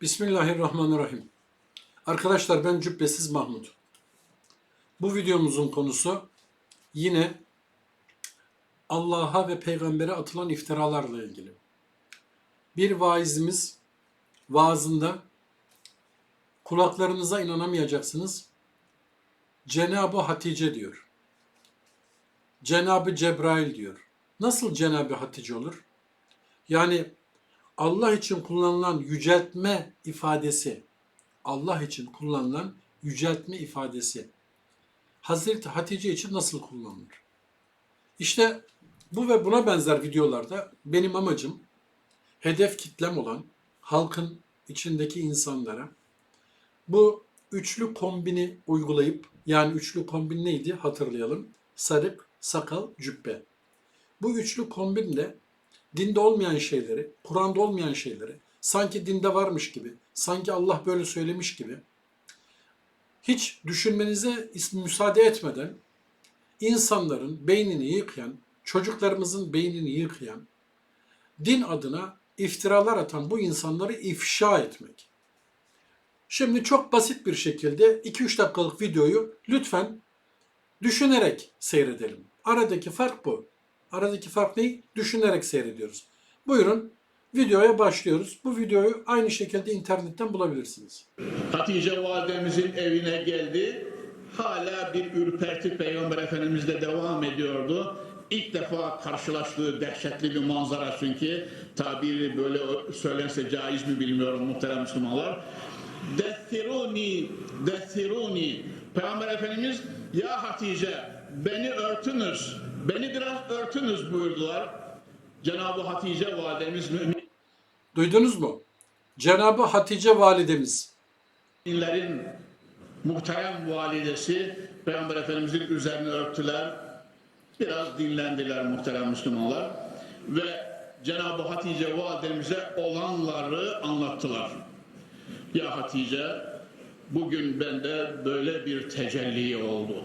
Bismillahirrahmanirrahim. Arkadaşlar ben Cübbesiz Mahmut. Bu videomuzun konusu yine Allah'a ve peygambere atılan iftiralarla ilgili. Bir vaizimiz vaazında kulaklarınıza inanamayacaksınız. Cenabı Hatice diyor. Cenabı Cebrail diyor. Nasıl Cenabı Hatice olur? Yani Allah için kullanılan yüceltme ifadesi, Allah için kullanılan yüceltme ifadesi Hazreti Hatice için nasıl kullanılır? İşte bu ve buna benzer videolarda benim amacım hedef kitlem olan halkın içindeki insanlara bu üçlü kombini uygulayıp yani üçlü kombin neydi hatırlayalım. Sarık, sakal, cübbe. Bu üçlü kombinle dinde olmayan şeyleri, Kur'an'da olmayan şeyleri, sanki dinde varmış gibi, sanki Allah böyle söylemiş gibi, hiç düşünmenize müsaade etmeden insanların beynini yıkayan, çocuklarımızın beynini yıkayan, din adına iftiralar atan bu insanları ifşa etmek. Şimdi çok basit bir şekilde 2-3 dakikalık videoyu lütfen düşünerek seyredelim. Aradaki fark bu. Aradaki fark ne? Düşünerek seyrediyoruz. Buyurun videoya başlıyoruz. Bu videoyu aynı şekilde internetten bulabilirsiniz. Hatice validemizin evine geldi. Hala bir ürperti Peygamber Efendimiz'de devam ediyordu. İlk defa karşılaştığı dehşetli bir manzara çünkü tabiri böyle söylense caiz mi bilmiyorum muhterem Müslümanlar. Dethiruni, dethiruni. Peygamber Efendimiz ya Hatice beni örtünüz, beni biraz örtünüz buyurdular. Cenab-ı Hatice validemiz mümin Duydunuz mu? Cenabı Hatice validemiz. Müminlerin muhterem validesi Peygamber Efendimizin üzerine örttüler. Biraz dinlendiler muhterem Müslümanlar. Ve Cenab-ı Hatice validemize olanları anlattılar. Ya Hatice bugün bende böyle bir tecelli oldu.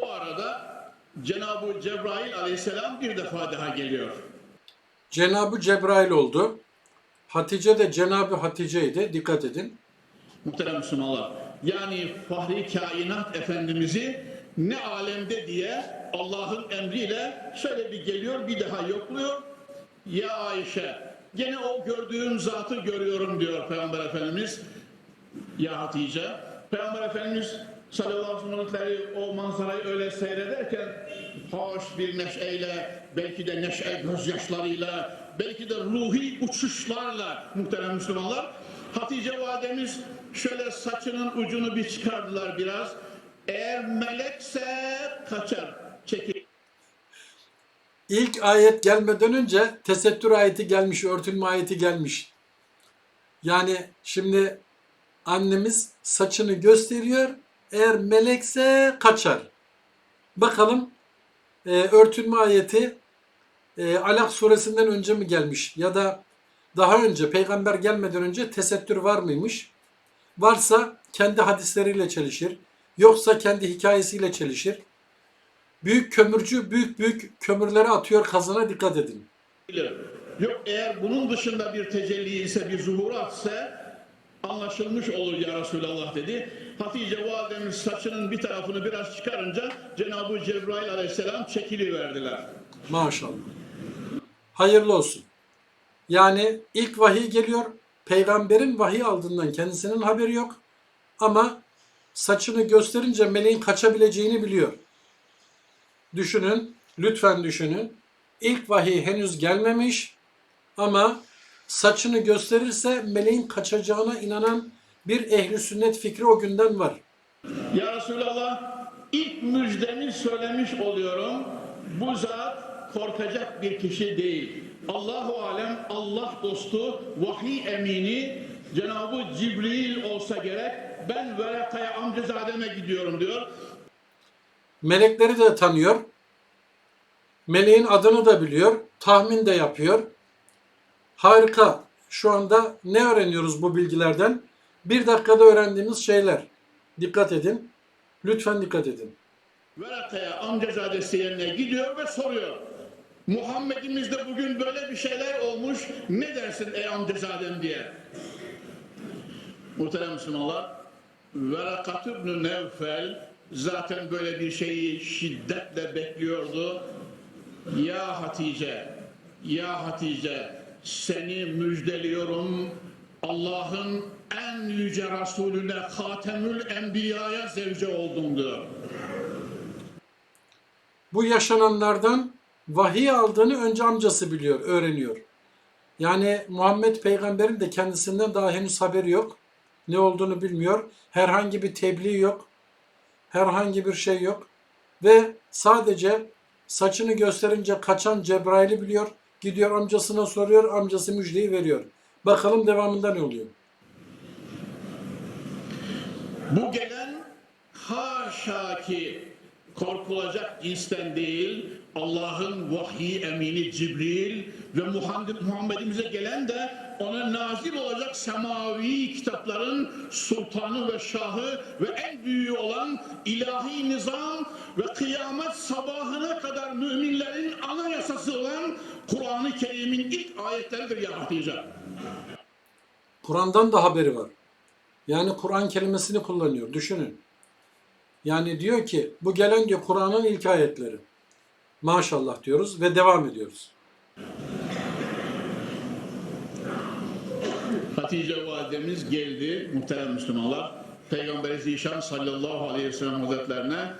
O arada Cenab-ı Cebrail aleyhisselam bir defa daha geliyor. Cenabı Cebrail oldu. Hatice de Cenabı Hatice'ydi. Dikkat edin. Muhterem Müslümanlar. Yani Fahri Kainat Efendimiz'i ne alemde diye Allah'ın emriyle şöyle bir geliyor bir daha yokluyor. Ya Ayşe gene o gördüğüm zatı görüyorum diyor Peygamber Efendimiz. Ya Hatice. Peygamber Efendimiz sallallahu aleyhi o manzarayı öyle seyrederken hoş bir neşeyle belki de neşe gözyaşlarıyla belki de ruhi uçuşlarla muhterem Müslümanlar Hatice validemiz şöyle saçının ucunu bir çıkardılar biraz. Eğer melekse kaçar, çekil. İlk ayet gelmeden önce tesettür ayeti gelmiş, örtülme ayeti gelmiş. Yani şimdi annemiz saçını gösteriyor. Eğer melekse kaçar. Bakalım e, örtülme ayeti e, Alak suresinden önce mi gelmiş ya da daha önce peygamber gelmeden önce tesettür var mıymış? Varsa kendi hadisleriyle çelişir. Yoksa kendi hikayesiyle çelişir. Büyük kömürcü büyük büyük kömürleri atıyor kazana dikkat edin. Yok eğer bunun dışında bir tecelli ise bir zuhurat ise anlaşılmış olur ya Resulallah dedi. Hatice validemiz saçının bir tarafını biraz çıkarınca Cenab-ı Cebrail aleyhisselam çekiliverdiler. Maşallah. Hayırlı olsun. Yani ilk vahiy geliyor. Peygamberin vahiy aldığından kendisinin haberi yok. Ama saçını gösterince meleğin kaçabileceğini biliyor. Düşünün, lütfen düşünün. İlk vahiy henüz gelmemiş ama saçını gösterirse meleğin kaçacağına inanan bir ehli sünnet fikri o günden var. Ya Resulallah ilk müjdemi söylemiş oluyorum. Bu zat korkacak bir kişi değil. Allahu alem Allah dostu, vahiy emini Cenab-ı Cibril olsa gerek ben Veraka'ya amcazademe gidiyorum diyor. Melekleri de tanıyor. Meleğin adını da biliyor. Tahmin de yapıyor. Harika. Şu anda ne öğreniyoruz bu bilgilerden? Bir dakikada öğrendiğimiz şeyler. Dikkat edin. Lütfen dikkat edin. Veraka'ya amcazadesi yerine gidiyor ve soruyor. Muhammed'imizde bugün böyle bir şeyler olmuş. Ne dersin ey amcazadem diye. Muhterem Müslümanlar, Verakat İbn Nevfel zaten böyle bir şeyi şiddetle bekliyordu. Ya Hatice, ya Hatice seni müjdeliyorum. Allah'ın en yüce Resulüne Hatemül Enbiya'ya zevce diyor. Bu yaşananlardan vahiy aldığını önce amcası biliyor, öğreniyor. Yani Muhammed peygamberin de kendisinden daha henüz haberi yok. Ne olduğunu bilmiyor. Herhangi bir tebliğ yok. Herhangi bir şey yok. Ve sadece saçını gösterince kaçan Cebrail'i biliyor. Gidiyor amcasına soruyor, amcası müjdeyi veriyor. Bakalım devamında ne oluyor? Bu gelen haşa ki korkulacak cinsten değil Allah'ın vahyi emini Cibril ve Muhammed Muhammed'imize gelen de ona nazil olacak semavi kitapların sultanı ve şahı ve en büyüğü olan ilahi nizam ve kıyamet sabahına kadar müminlerin anayasası olan Kur'an-ı Kerim'in ilk ayetleridir ya Hatice. Kur'an'dan da haberi var. Yani Kur'an kelimesini kullanıyor. Düşünün. Yani diyor ki bu gelen diyor Kur'an'ın ilk ayetleri. Maşallah diyoruz ve devam ediyoruz. Hatice validemiz geldi muhterem Müslümanlar. Peygamber Zişan sallallahu aleyhi ve sellem hazretlerine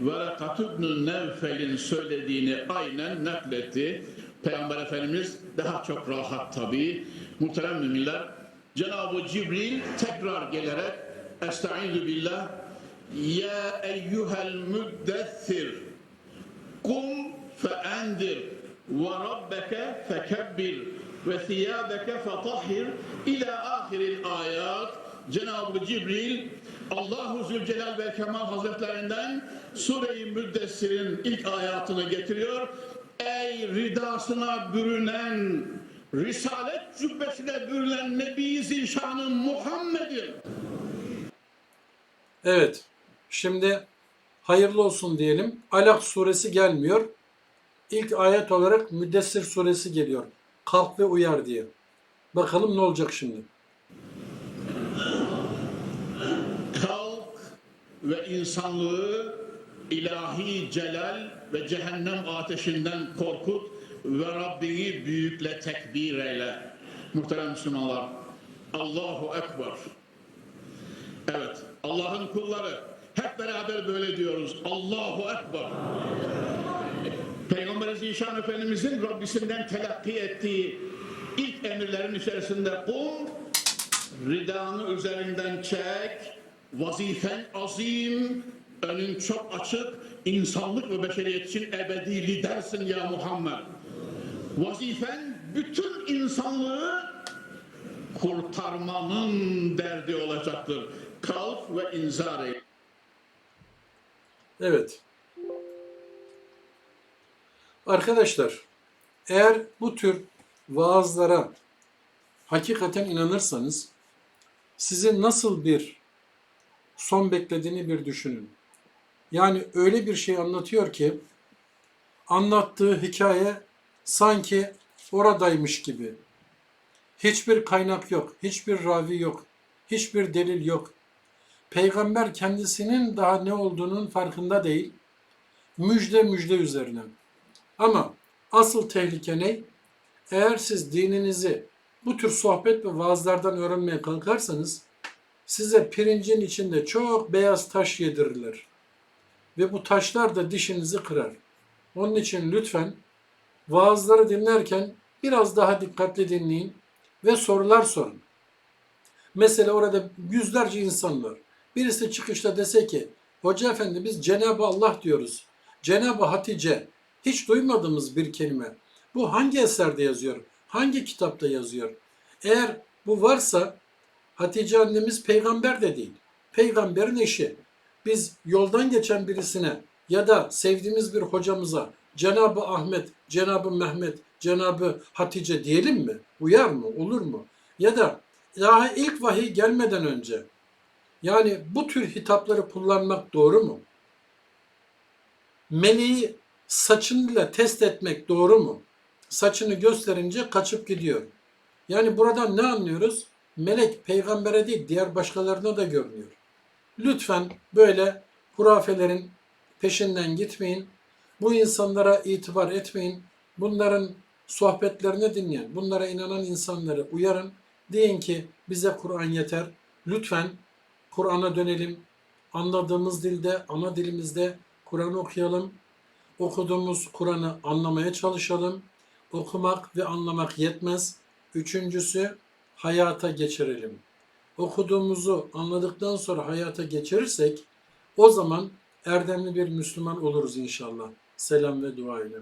Verakat ibn Nevfel'in söylediğini aynen nakletti. Peygamber Efendimiz daha çok rahat tabi. Muhterem müminler Cenab-ı Cibril tekrar gelerek Estaizu billah Ya eyyuhel müddessir Kum feendir ve rabbeke fekebbir ve thiyabeke fetahhir ila ahiril ayat Cenab-ı Cibril Allahu Zülcelal ve Kemal Hazretlerinden Sure-i Müddessir'in ilk ayatını getiriyor. Ey ridasına bürünen, Risalet cübbesine bürünen Nebi Zişan'ın Muhammed'in Evet. Şimdi hayırlı olsun diyelim. Alak suresi gelmiyor. İlk ayet olarak Müddessir suresi geliyor. Kalk ve uyar diye. Bakalım ne olacak şimdi. kalk ve insanlığı ilahi celal ve cehennem ateşinden korkut ve Rabbini büyükle tekbir eyle. Muhterem Müslümanlar, Allahu Ekber. Evet, Allah'ın kulları hep beraber böyle diyoruz. Allahu Ekber. Peygamber Zişan Efendimizin Rabbisinden telakki ettiği ilk emirlerin içerisinde kum Ridanı üzerinden çek. Vazifen azim. Önün çok açık. insanlık ve beşeriyet için ebedi lidersin ya Muhammed. Vazifen bütün insanlığı kurtarmanın derdi olacaktır. Kalk ve inzar et. Evet. Arkadaşlar, eğer bu tür vaazlara hakikaten inanırsanız sizin nasıl bir son beklediğini bir düşünün. Yani öyle bir şey anlatıyor ki anlattığı hikaye sanki oradaymış gibi. Hiçbir kaynak yok, hiçbir ravi yok, hiçbir delil yok. Peygamber kendisinin daha ne olduğunun farkında değil. Müjde müjde üzerine. Ama asıl tehlike ne? Eğer siz dininizi bu tür sohbet ve vaazlardan öğrenmeye kalkarsanız size pirincin içinde çok beyaz taş yedirirler. Ve bu taşlar da dişinizi kırar. Onun için lütfen vaazları dinlerken biraz daha dikkatli dinleyin ve sorular sorun. Mesela orada yüzlerce insan var. Birisi çıkışta dese ki, Hoca efendi biz Cenab-ı Allah diyoruz. Cenab-ı Hatice. Hiç duymadığımız bir kelime. Bu hangi eserde yazıyor? Hangi kitapta yazıyor? Eğer bu varsa Hatice annemiz peygamber de değil. Peygamberin eşi. Biz yoldan geçen birisine ya da sevdiğimiz bir hocamıza Cenab-ı Ahmet, Cenab-ı Mehmet, Cenab-ı Hatice diyelim mi? Uyar mı? Olur mu? Ya da daha ilk vahiy gelmeden önce yani bu tür hitapları kullanmak doğru mu? Meleği saçıyla test etmek doğru mu? Saçını gösterince kaçıp gidiyor. Yani buradan ne anlıyoruz? Melek peygambere değil diğer başkalarına da görünüyor. Lütfen böyle hurafelerin peşinden gitmeyin. Bu insanlara itibar etmeyin. Bunların sohbetlerini dinleyin. Bunlara inanan insanları uyarın. Deyin ki bize Kur'an yeter. Lütfen Kur'an'a dönelim. Anladığımız dilde, ana dilimizde Kur'an okuyalım. Okuduğumuz Kur'an'ı anlamaya çalışalım. Okumak ve anlamak yetmez. Üçüncüsü hayata geçirelim. Okuduğumuzu anladıktan sonra hayata geçirirsek o zaman erdemli bir Müslüman oluruz inşallah. Selam ve dua ile.